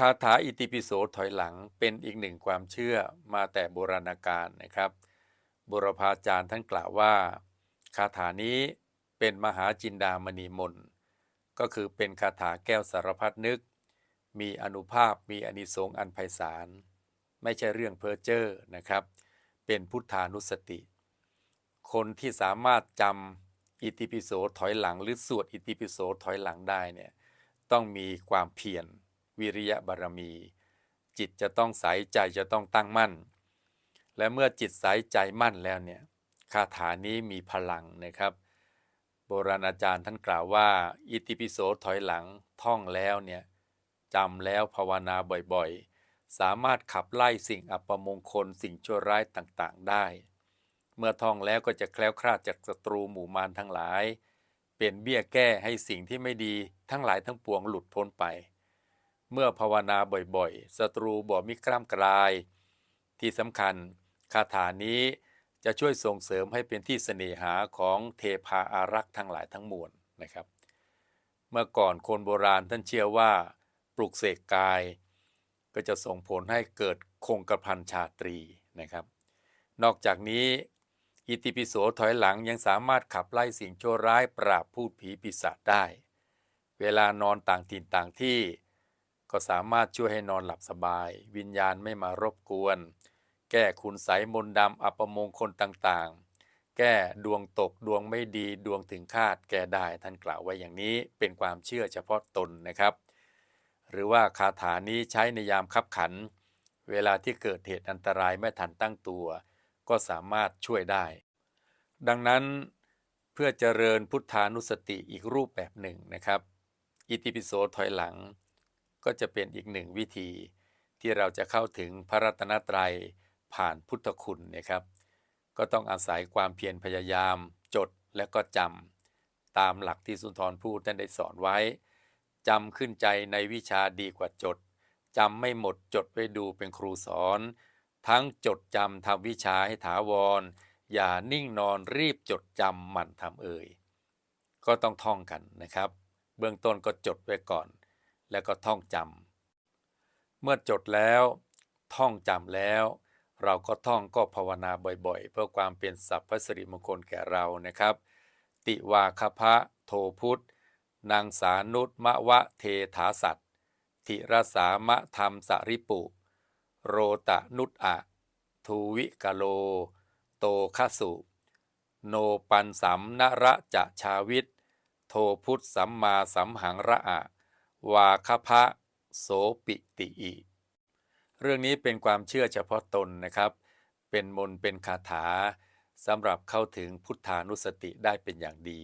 คาถาอิติปิโสถอยหลังเป็นอีกหนึ่งความเชื่อมาแต่โบราณกาลนะครับบุรพาจารย์ท่านกล่าวว่า คาถานี้เป็นมหาจินดามณีมนก็คือเป็นคาถาแก้วสารพัดนึก มีอนุภาพมีอนิสงส์อันไพศาล ไม่ใช่เรื่องเพ้อเจ้อนะครับ เป็นพุทธานุสติ คนที่สามารถจำอิติปิโสถอยหลัง หรือสวดอิติปิโสถอยหลังได้เนี่ยต้องมีความเพียร วิริยะบารมี จิตจะต้องใสใจจะต้องตั้งมั่น และเมื่อจิตใสใจมั่นแล้วเนี่ยคาถานี้มีพลังนะครับ โบราณอาจารย์ท่านกล่าวว่า อิติปิโสถอยหลังท่องแล้วเนี่ยจำแล้วภาวนาบ่อยๆ สามารถขับไล่สิ่งอัปมงคลสิ่งชั่วร้ายต่างๆ ได้ เมื่อท่องแล้วก็จะแคล้วคลาดจากศัตรูหมู่มารทั้งหลาย เป็นเบี้ยแก้ให้สิ่งที่ไม่ดีทั้งหลายทั้งปวงหลุดพ้นไป เมื่อภาวนาบ่อยๆศัตรูบ่มิกล้ามกลาย ที่สำคัญคาถานี้จะช่วยส่งเสริมให้เป็นที่เสน่หาของเทพาอารักษ์ทั้งหลายทั้งมวลนะครับ เมื่อก่อนคนโบราณท่านเชื่อว่า ปลุกเสกกาย ก็จะส่งผลให้เกิดคงกระพันชาตรีนะครับ นอกจากนี้อิติปิโสถอยหลังยังสามารถขับไล่สิ่งชั่วร้ายปราบพูดผีปีศาจได้ เวลานอนต่างถิ่นต่างที่ ก็สามารถช่วยให้นอนหลับสบาย วิญญาณไม่มารบกวน แก้คุณไสมนดำอัปมงคลต่างๆ แก้ดวงตกดวงไม่ดีดวงถึงคาด แก้ได้ท่านกล่าวไว้อย่างนี้เป็นความเชื่อเฉพาะตนนะครับ หรือว่าคาถานี้ใช้ในยามคับขัน เวลาที่เกิดเหตุอันตรายไม่ทันตั้งตัว ก็สามารถช่วยได้ ดังนั้นเพื่อเจริญพุทธานุสติอีกรูปแบบหนึ่งนะครับ อิติปิโสถอยหลัง ก็จะเป็นอีกหนึ่งวิธี ที่เราจะเข้าถึงพระรัตนตรัยผ่านพุทธคุณนะครับ ก็ต้องอาศัยความเพียรพยายามจดและก็จำตามหลักที่สุนทรภู่ท่านได้สอนไว้จำขึ้นใจในวิชาดีกว่าจดจำไม่หมดจดไว้ดูเป็นครูสอน ทั้งจดจำทำวิชาให้ถาวร อย่านิ่งนอนรีบจดจำมันทำเอ่ยก็ต้องท่องกันนะครับ เบื้องต้นก็จดไว้ก่อน แล้วก็ท่องจำเมื่อจดแล้ว ท่องจำแล้ว เราก็ท่องก็ภาวนาบ่อยๆ เพื่อความเป็นสัพพสิริมงคลแก่เรานะครับ ติวาคพะโทพุทธนางสานุตมะวะเทถาสัตทิรสามะธรรมสริปุ โรตะนุตอะทูวิกะโล โตคสุ โนปันสัมนระจะชาวิต โทพุทธสัมมาสัมหังระอะ วาคพะโสปิติอิ เรื่องนี้เป็นความเชื่อเฉพาะตนนะครับ เป็นมนต์เป็นคาถาสำหรับเข้าถึงพุทธานุสติได้เป็นอย่างดี